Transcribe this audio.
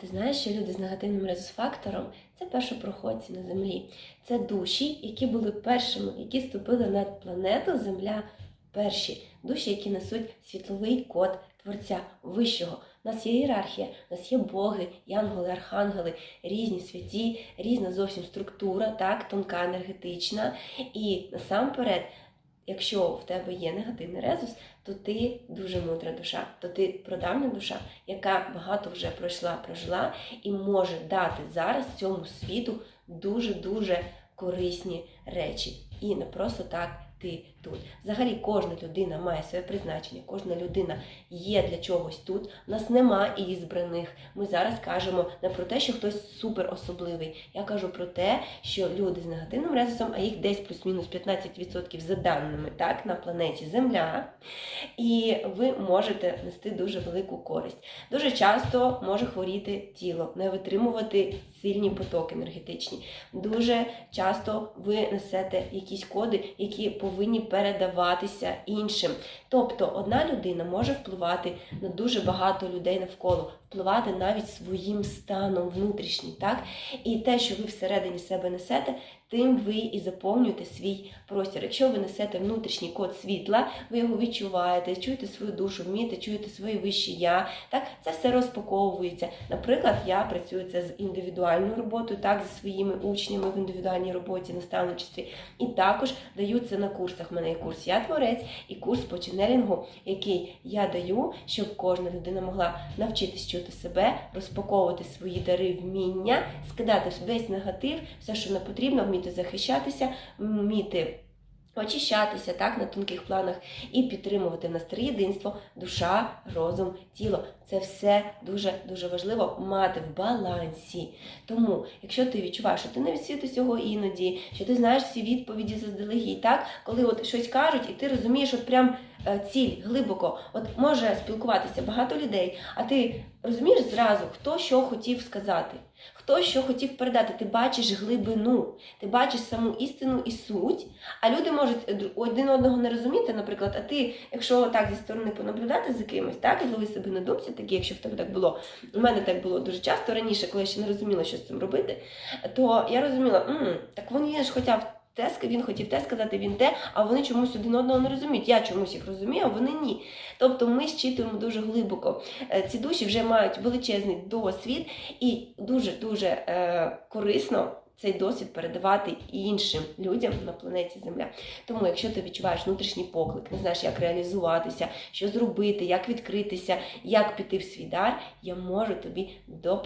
Ти знаєш, що люди з негативним резус-фактором це першопроходці на землі. Це душі, які були першими, які ступили на планету Земля перші. Душі, які несуть світловий код Творця Вищого. У нас є ієрархія, у нас є боги, янголи, архангели, різні святі, різна зовсім структура, так, тонка, енергетична. І насамперед, якщо в тебе є негативний резус, то ти дуже мудра душа, то ти продавна душа, яка багато вже пройшла, прожила і може дати зараз цьому світу дуже-дуже корисні речі. І не просто так ти тут. Взагалі кожна людина має своє призначення, кожна людина є для чогось тут. У нас нема ізбраних. Ми зараз кажемо не про те, що хтось супер особливий. Я кажу про те, що люди з негативним резусом, а їх десь плюс-мінус 15% за даними так, на планеті Земля. І ви можете нести дуже велику користь. Дуже часто може хворіти тіло, не витримувати сильні потоки енергетичні. Дуже часто ви несете якісь коди, які повинні передаватися іншим. Тобто одна людина може впливати на дуже багато людей навколо, впливати навіть своїм станом внутрішнім. Так? І те, що ви всередині себе несете, тим ви і заповнюєте свій простір. Якщо ви несете внутрішній код світла, ви його відчуваєте, чуєте свою душу, вмієте, чуєте своє вище я. Так, це все розпаковується. Наприклад, я працюю це з індивідуальною роботою, так, зі своїми учнями в індивідуальній роботі, наставничестві. І також даю це на курсах. У мене є курс Я творець і курс по ченнелінгу, який я даю, щоб кожна людина могла навчитись чути себе, розпаковувати свої дари, вміння, скидати весь негатив, все, що не потрібно, вміти захищатися, вміти. Очищатися так на тонких планах і підтримувати в нас триєдинство, душа, розум, тіло. Це все дуже дуже важливо мати в балансі. Тому, якщо ти відчуваєш, що ти не від світу цього іноді, що ти знаєш всі відповіді заздалегідь, так коли от щось кажуть, і ти розумієш, от прям ціль глибоко, от може спілкуватися багато людей, а ти розумієш зразу, хто що хотів сказати, хто що хотів передати. Ти бачиш глибину, ти бачиш саму істину і суть. А люди можуть один одного не розуміти, наприклад, а ти, якщо так зі сторони понаблюдати за кимось, так і лови себе на думці, такі, якщо в тебе так було. У мене так було дуже часто раніше, коли я ще не розуміла, що з цим робити, то я розуміла, «М, так вони ж хотів те, він хотів те сказати, він те, а вони чомусь один одного не розуміють. Я чомусь їх розумію, а вони ні. Тобто ми щитуємо дуже глибоко. Е, Ці душі вже мають величезний досвід і дуже дуже е, корисно цей досвід передавати іншим людям на планеті Земля. Тому, якщо ти відчуваєш внутрішній поклик, не знаєш, як реалізуватися, що зробити, як відкритися, як піти в свій дар, я можу тобі допомогти.